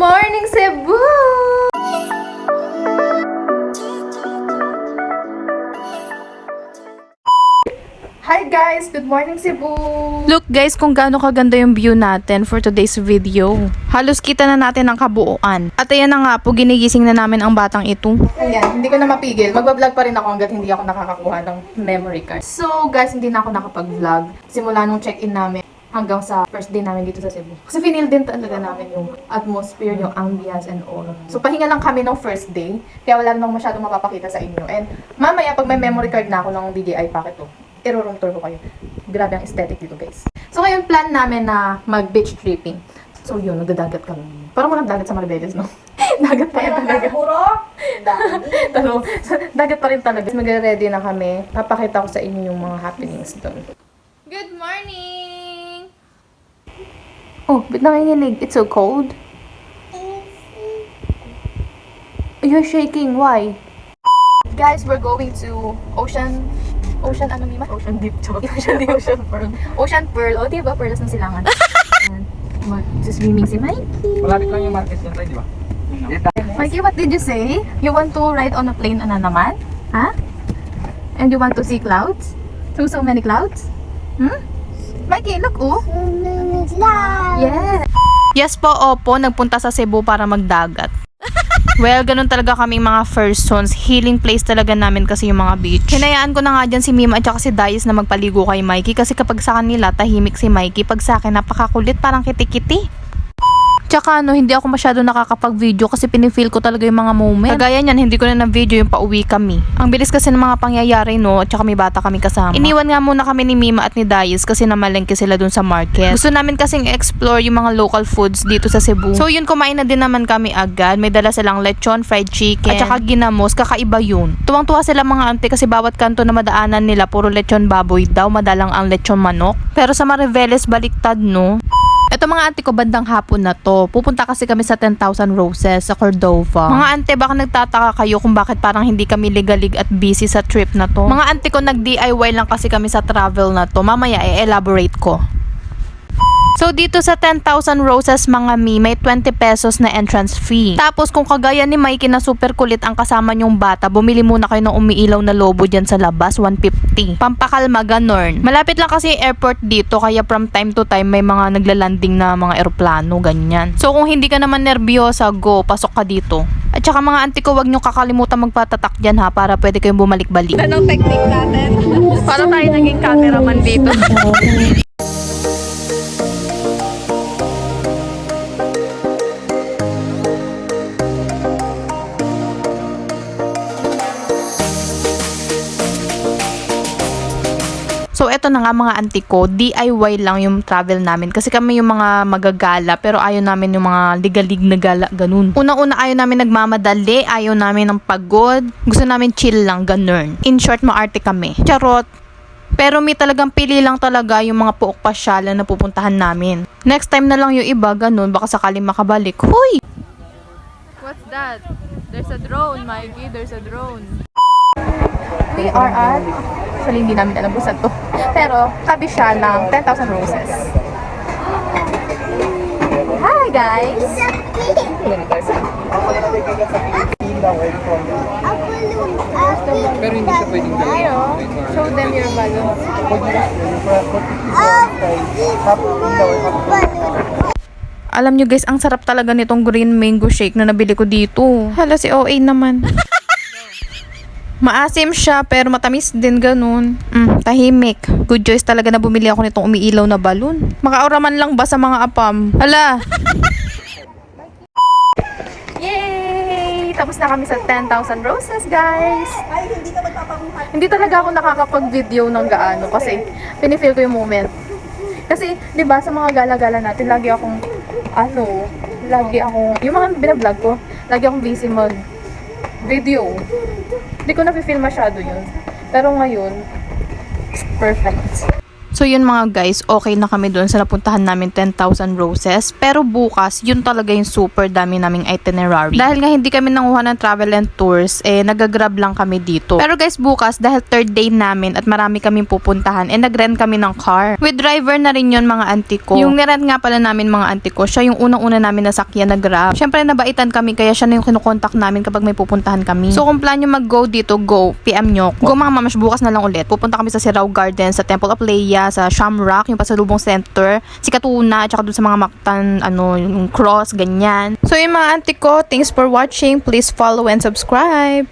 morning, Cebu! Hi guys! Good morning, Cebu! Look guys kung gaano kaganda yung view natin for today's video. Halos kita na natin ang kabuuan. At ayan na nga po, ginigising na namin ang batang ito. Ayan, hindi ko na mapigil. Magbablog pa rin ako hanggat hindi ako nakakakuha ng memory card. So guys, hindi na ako nakapag-vlog. Simula nung check-in namin hanggang sa first day namin dito sa Cebu. Kasi finil din talaga namin yung atmosphere, yung ambience and all. So pahinga lang kami ng first day, kaya wala namang masyadong mapapakita sa inyo. And mamaya pag may memory card na ako ng DJI packet to, iro-room tour ko kayo. Grabe ang aesthetic dito guys. So ngayon plan namin na mag-beach tripping. So yun, nagdadagat kami. Parang walang dagat sa Maribeles, no? dagat pa rin talaga. Pero, dagat pa rin talaga. Magre-ready na kami. Papakita ko sa inyo yung mga happenings doon. Good! Oh, ba't nanginginig? It's so cold. You're shaking. Why? Guys, we're going to Ocean... Ocean ano Mima? Ocean Deep. Charot. Ocean Deep. Ocean Pearl. Ocean Pearl. O, di ba? Pearls ng silangan. And Mag-swimming si Mikey. Malapit lang yung market dyan tayo, di ba? Mikey, what did you say? You want to ride on a plane na naman? Huh? And you want to see clouds? So, so many clouds? Hmm? Mikey, look, oh. Yes. Yes po, opo, nagpunta sa Cebu para magdagat. Well, ganun talaga kaming mga first sons. Healing place talaga namin kasi yung mga beach. Hinayaan ko na nga dyan si Mima at saka si Dias na magpaligo kay Mikey kasi kapag sa kanila tahimik si Mikey, pag sa akin napakakulit parang kitikiti. Tsaka ano, hindi ako masyado nakakapag-video kasi pinifeel ko talaga yung mga moment. Kagaya niyan, hindi ko na na-video yung pauwi kami. Ang bilis kasi ng mga pangyayari, no? At saka may bata kami kasama. Iniwan nga muna kami ni Mima at ni Dayas kasi namalengke sila dun sa market. Gusto namin kasing explore yung mga local foods dito sa Cebu. So yun, kumain na din naman kami agad. May dala silang lechon, fried chicken, at saka ginamos. Kakaiba yun. Tuwang-tuwa sila mga ante kasi bawat kanto na madaanan nila, puro lechon baboy daw, madalang ang lechon manok. Pero sa Mariveles, baliktad, no? Mga ante ko bandang hapon na to. Pupunta kasi kami sa 10,000 Roses sa Cordova. Mga ante baka nagtataka kayo kung bakit parang hindi kami legalig at busy sa trip na to. Mga ante ko nag-DIY lang kasi kami sa travel na to. Mamaya i-elaborate ko. So dito sa 10,000 roses mga mi, may 20 pesos na entrance fee. Tapos kung kagaya ni Mikey na super kulit ang kasama niyong bata, bumili muna kayo ng umiilaw na lobo dyan sa labas, 150. Pampakalma, ganorn. Malapit lang kasi yung airport dito, kaya from time to time may mga naglalanding na mga eroplano, ganyan. So kung hindi ka naman nervyosa, go, pasok ka dito. At saka mga auntie ko, wag niyo kakalimutan magpatatak dyan ha, para pwede kayong bumalik-balik. Anong technique natin? Para tayo naging cameraman dito. eto na nga mga auntie ko, DIY lang yung travel namin. Kasi kami yung mga magagala, pero ayaw namin yung mga ligalig na gala, ganun. Una-una ayaw namin nagmamadali, ayaw namin ng pagod. Gusto namin chill lang, ganun. In short, maarte kami. Charot. Pero may talagang pili lang talaga yung mga puok pasyalan na pupuntahan namin. Next time na lang yung iba, ganun, baka sakaling makabalik. Huy! What's that? There's a drone, Mikey. There's a drone. We are at... Actually, hindi namin alam kung saan to. Pero, tabi siya ng 10,000 roses. Hi, guys! Pero hindi siya pwedeng gawin. Ayo, show them your balloons. Alam nyo guys, ang sarap talaga nitong green mango shake na nabili ko dito. Hala si OA naman. Maasim siya pero matamis din ganun. Mm, tahimik. Good choice talaga na bumili ako nitong umiilaw na balon. Makauraman lang ba sa mga apam? Hala! Yay! Tapos na kami sa 10,000 roses, guys! hindi talaga ako nakakapag-video ng gaano kasi pinifeel ko yung moment. Kasi, di ba, sa mga gala-gala natin, lagi akong, ano, lagi akong, yung mga binablog ko, lagi akong busy mag video. Hindi ko na-feel masyado yun. Pero ngayon, perfect. So yun mga guys, okay na kami doon sa napuntahan namin 10,000 roses. Pero bukas, yun talaga yung super dami naming itinerary. Dahil nga hindi kami nanguha ng travel and tours, eh nagagrab lang kami dito. Pero guys, bukas, dahil third day namin at marami kaming pupuntahan, eh nagrent kami ng car. With driver na rin yun mga auntie ko. Yung nirent nga pala namin mga auntie ko, siya yung unang-una namin nasakyan na grab. Siyempre nabaitan kami, kaya siya na yung kinukontak namin kapag may pupuntahan kami. So kung plan mag-go dito, go. PM nyo ko. Go mga mamash, bukas na lang ulit. Pupunta kami sa Sirao Garden, sa Temple of Leia, sa Shamrock, yung pasalubong center, si Katuna, at saka dun sa mga Mactan, ano, yung cross, ganyan. So yung mga auntie ko, thanks for watching. Please follow and subscribe.